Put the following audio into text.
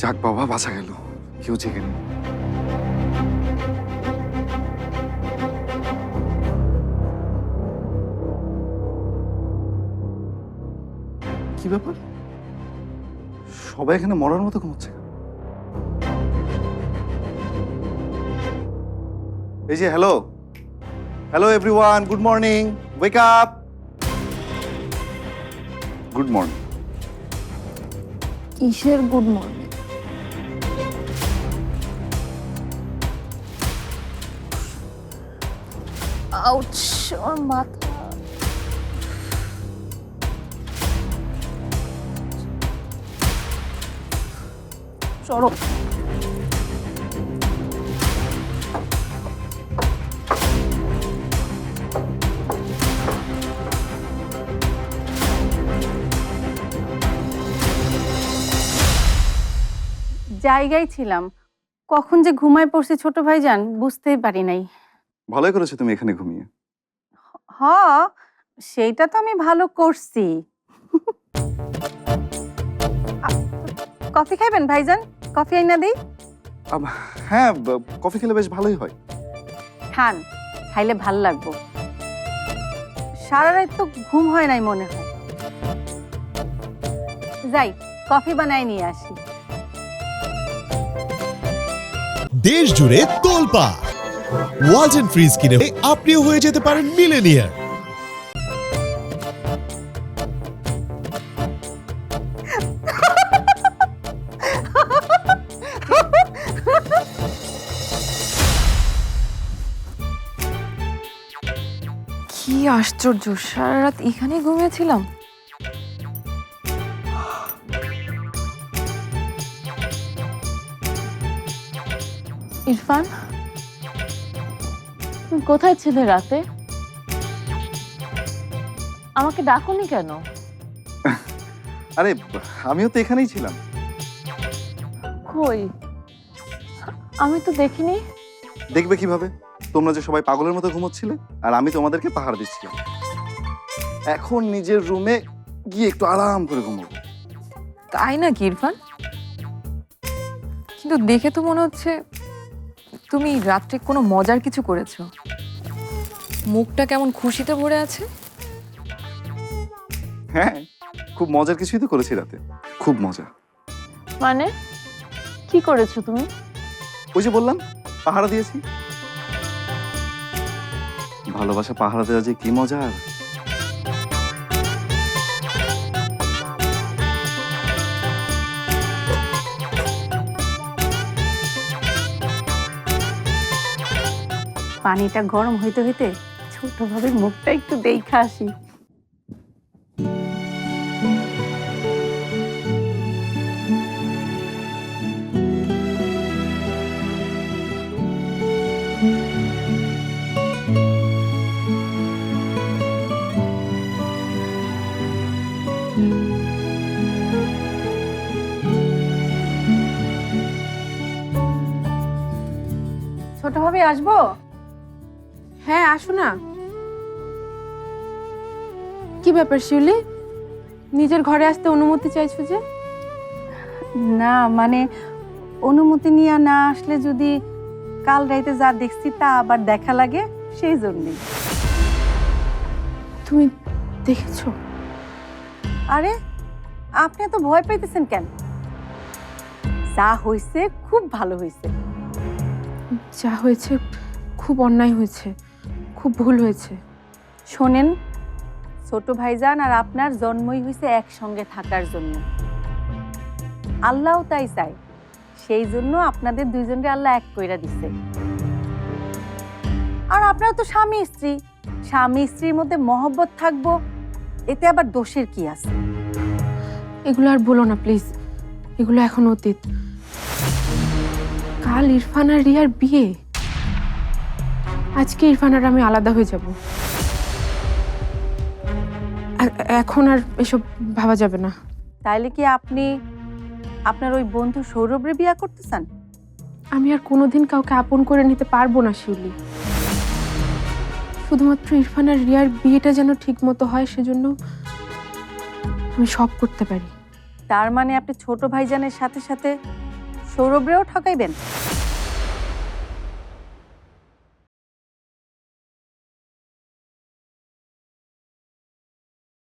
যাক বাবা, বাঁচা গেল। কেউ জেগে কি ব্যাপার? সবাই এখানে মরার মতো ঘুমোচ্ছে? এই যে hello hello everyone good morning wake up good morning কিসের গুড মর্নিং আউচ আমার মাথা। চলো। জায়গায় ছিলাম। কখন যে ঘুমায় পড়ছি ছোট ভাই যান বুঝতেই পারি নাই। ভালোই করেছ তুমি এখানে ঘুমিয়ে। হ সেইটা তো আমি ভালো করছি। কফি খাইবেন ভাইজান? কফি আইনা দিই? হ্যাঁ কফি খেলে বেশ ভালোই হয়। খান খাইলে ভালো লাগবো। সারা রাত তো ঘুম হয় নাই মনে হয়। যাই কফি বানাই নিয়ে আসি। দেশ জুড়ে তোলপা ওয়ালটন ফ্রিজ কিনে আপনিও হয়ে যেতে পারেন মিলেনিয়ার। কি আশ্চর্য, সারা রাত এখানে ঘুমিয়েছিলাম। ইরফান? কোথায় ছিলে রাতে? আমাকে ডাকুনি কেন? আরে আমিও তো এখানেই ছিলাম। কই? আমি তো দেখিনি। দেখবে কীভাবে? তোমরা যে সবাই পাগলের মতো ঘুমোচ্ছিলে আর আমি তোমাদেরকে পাহাড় দিচ্ছিলাম। এখন নিজের রুমে গিয়ে একটু আরাম করে ঘুমোবো। তাই নাকি ইরফান? কিন্তু দেখে তো মনে হচ্ছে তুমি রাত্রে কোনো মজার কিছু করেছ? মুখটা কেমন খুশিতে ভরে আছে? হ্যাঁ খুব মজার কিছুই তো করেছি রাতে। খুব মজা। মানে? কি করেছ তুমি? ওই যে বললাম পাহারা দিয়েছি। ভালোবাসা পাহারা দেওয়া যে কি মজার? পানিটা গরম হইতে হইতে ছোট মুখটা একটু দেখা আসি। ছোট ভাবে আসব? হ্যাঁ আসো না। কি ব্যাপার শিউলি? নিজের ঘরে আসতে অনুমতি চাইছো যে? না মানে অনুমতি নিয়ে না আসলে যদি কাল রাইতে যা দেখছি তা আবার দেখা লাগে সেই জন্যই। তুমি দেখেছ? আরে আপনি এত ভয় পাইতেছেন কেন? যা হয়েছে খুব ভালো হয়েছে যা হয়েছে খুব অন্যায় হয়েছে। খুব ভুল হয়েছে। শোনেন, ছোট ভাইজান আর আপনার জন্মই হয়েছে একসঙ্গে থাকার জন্য। আল্লাহও তাই চায়। সেই জন্য আপনাদের দুইজনকে আল্লাহ এক কইরা দিছে। আর আপনারা তো স্বামী স্ত্রী। স্বামী স্ত্রীর মধ্যে মহব্বত থাকব, এতে আবার দোষের কি আছে? এগুলো আর বলো না, প্লিজ। এগুলো এখন অতীত। কাল ইরফান আর রিয়ার বিয়ে। আজকে ইরফান আর আমি আলাদা হয়ে যাব। এখন আর এসব ভাবা যাবে না। তাইলে কি আপনি আপনার ওই বন্ধু সৌরভরে বিয়া করতে চান আমি আর কোনোদিন কাউকে আপন করে নিতে পারব না শিউলি। শুধুমাত্র ইরফান আর রিয়ার বিয়েটা যেন ঠিক মতো হয় সেজন্য আমি সব করতে পারি। তার মানে আপনি ছোট ভাইজানের সাথে সাথে সৌরভরেও ঠকাইবেন?